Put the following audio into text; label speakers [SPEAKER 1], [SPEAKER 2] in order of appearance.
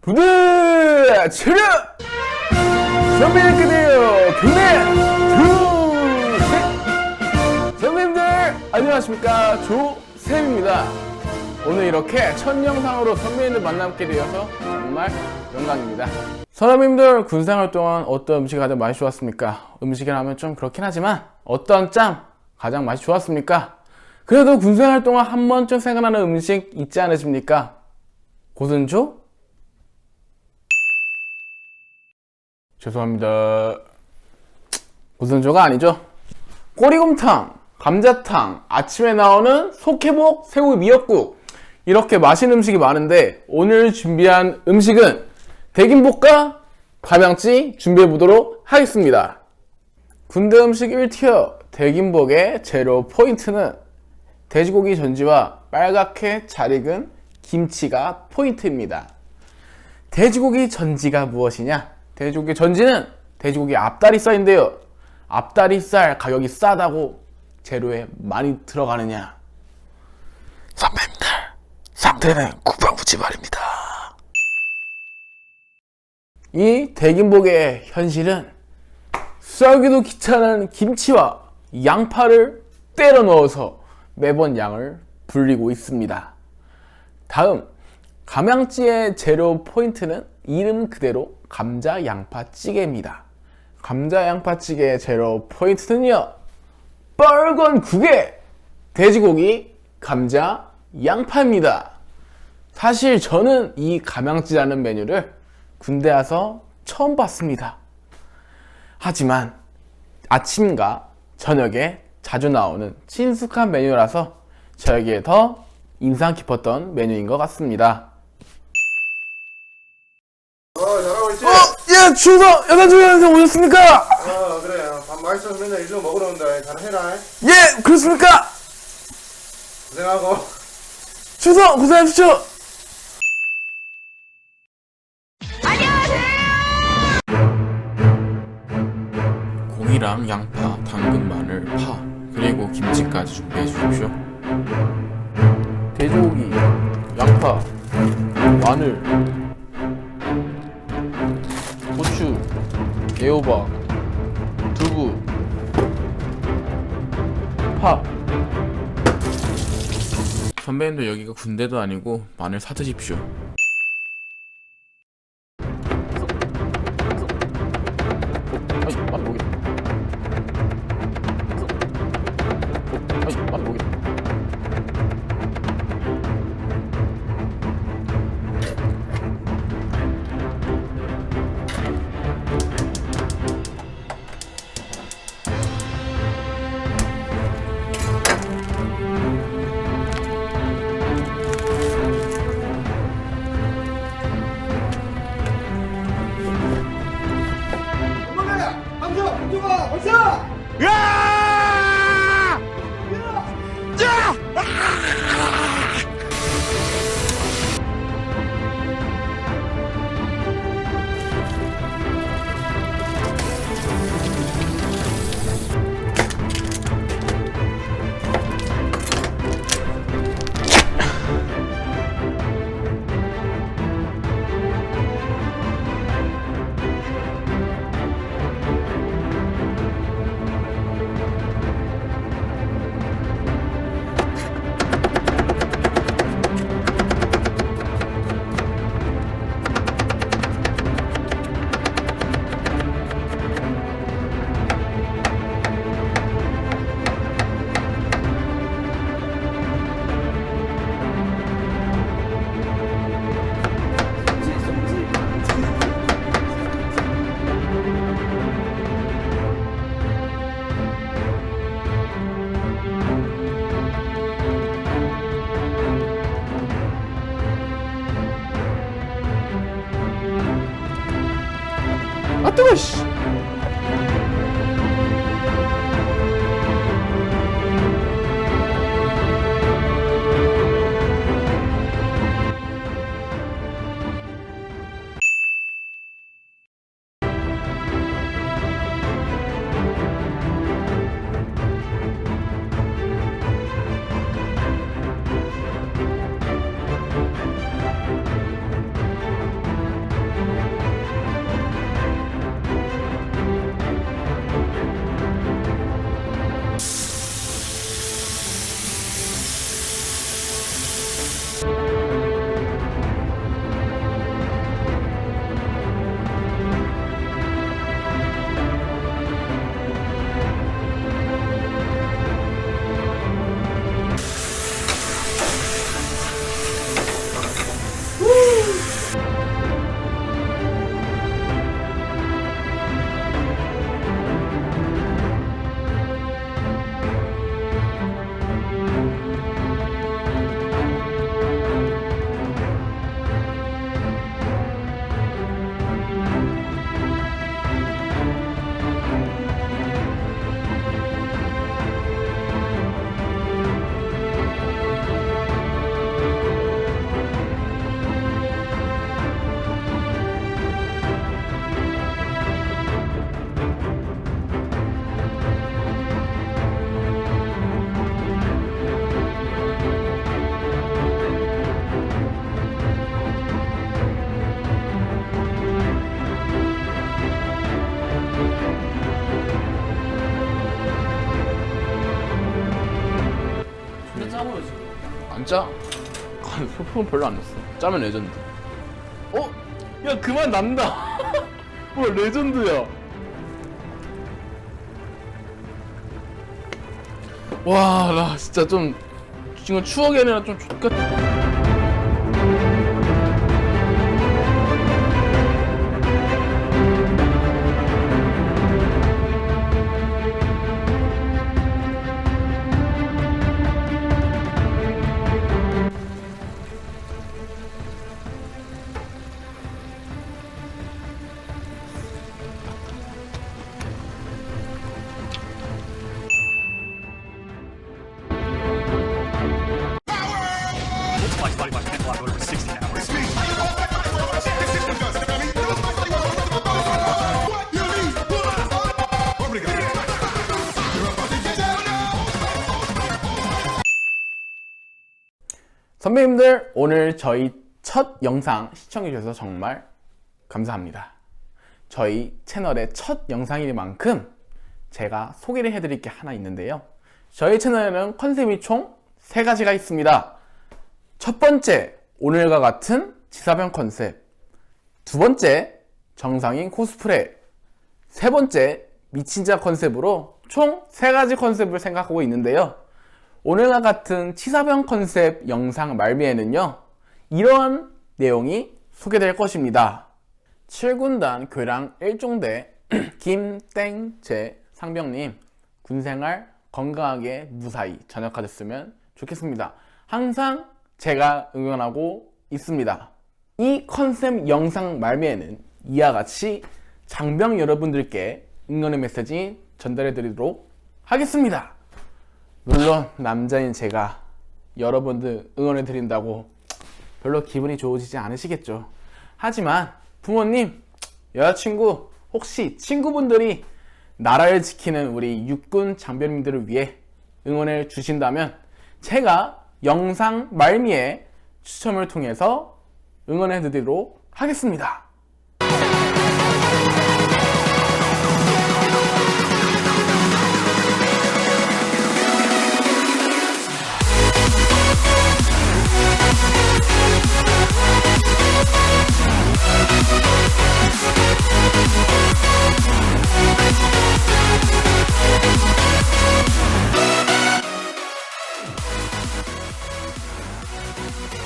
[SPEAKER 1] 부드 체력 선배님 그대요 교내 둘셋 선배님들 안녕하십니까 조쌤입니다 오늘 이렇게 첫 영상으로 선배님들 만남게 되어서 정말 영광입니다 선배님들 군생활 동안 어떤 음식이 가장 맛이 좋았습니까? 음식이라 하면 좀 그렇긴 하지만 어떤 짬 가장 맛이 좋았습니까? 그래도 군생활 동안 한 번쯤 생각나는 음식 있지 않으십니까? 고순조? 죄송합니다. 고순조가 아니죠. 꼬리곰탕, 감자탕, 아침에 나오는 속해복, 새우 미역국 이렇게 맛있는 음식이 많은데 오늘 준비한 음식은 대김볶아 가명찌 준비해 보도록 하겠습니다. 군대 음식 1티어 대김복의 재료 포인트는 돼지고기 전지와 빨갛게 잘 익은 김치가 포인트입니다. 돼지고기 전지가 무엇이냐? 돼지고기 전지는 돼지고기 앞다리살인데요. 앞다리살 가격이 싸다고 재료에 많이 들어가느냐? 선배님들, 상대는 국방부 지발입니다. 이 대김복의 현실은 썰기도 귀찮은 김치와 양파를 때려 넣어서 매번 양을 불리고 있습니다. 다음 감양찌의 재료 포인트는 이름 그대로 감자 양파찌개입니다. 감자 양파찌개의 재료 포인트는요. 빨간 국에 돼지고기, 감자, 양파입니다. 사실 저는 이 감양찌라는 메뉴를 군대 와서 처음 봤습니다. 하지만 아침과 저녁에 자주 나오는 친숙한 메뉴라서 저에게 더 인상 깊었던 메뉴인 것 같습니다.
[SPEAKER 2] 어 잘하고 있지?
[SPEAKER 1] 어, 예, 추석 여자주연생 오셨습니까?
[SPEAKER 2] 어 그래 밥 맛있어서 맨날 일로 먹으러 온다 잘해라
[SPEAKER 1] 예, 그렇습니까?
[SPEAKER 2] 고생하고
[SPEAKER 1] 추석 고생하십시오. 고기랑 양파, 당근, 마늘, 파, 그리고 김치까지 준비해 주십시오. 돼지고기, 양파, 마늘, 애호박, 두부, 파. 선배님도 여기가 군대도 아니고 마늘 사드십시오. 짜? 아, 소품은 별로 안 넣었어. 짜면 레전드. 어? 야 그만 난다. 뭐 레전드야. 와, 나 진짜 좀 지금 추억이 아니라 좀 족같.
[SPEAKER 3] Multiply divided by 10 divided over 16 hours.
[SPEAKER 1] 선배님들 오늘 저희 첫 영상 시청해 주셔서 정말 감사합니다. 저희 채널의 첫 영상인 만큼 제가 소개를 해드릴 게 하나 있는데요. 저희 채널에는 컨셉이 총세 가지가 있습니다. 첫 번째, 오늘과 같은 지사병 컨셉. 두 번째, 정상인 코스프레. 세 번째, 미친 자 컨셉으로 총 세 가지 컨셉을 생각하고 있는데요. 오늘과 같은 치사병 컨셉 영상 말미에는요, 이러한 내용이 소개될 것입니다. 7군단 교량 1종대 김땡제 상병님, 군생활 건강하게 무사히 전역하셨으면 좋겠습니다. 항상 제가 응원하고 있습니다. 이 컨셉 영상 말미에는 이와 같이 장병 여러분들께 응원의 메시지 전달해 드리도록 하겠습니다. 물론 남자인 제가 여러분들 응원해 드린다고 별로 기분이 좋으시지 않으시겠죠. 하지만 부모님, 여자친구, 혹시 친구분들이 나라를 지키는 우리 육군 장병님들을 위해 응원해 주신다면 제가 영상 말미에 추첨을 통해서 응원해 드리도록 하겠습니다.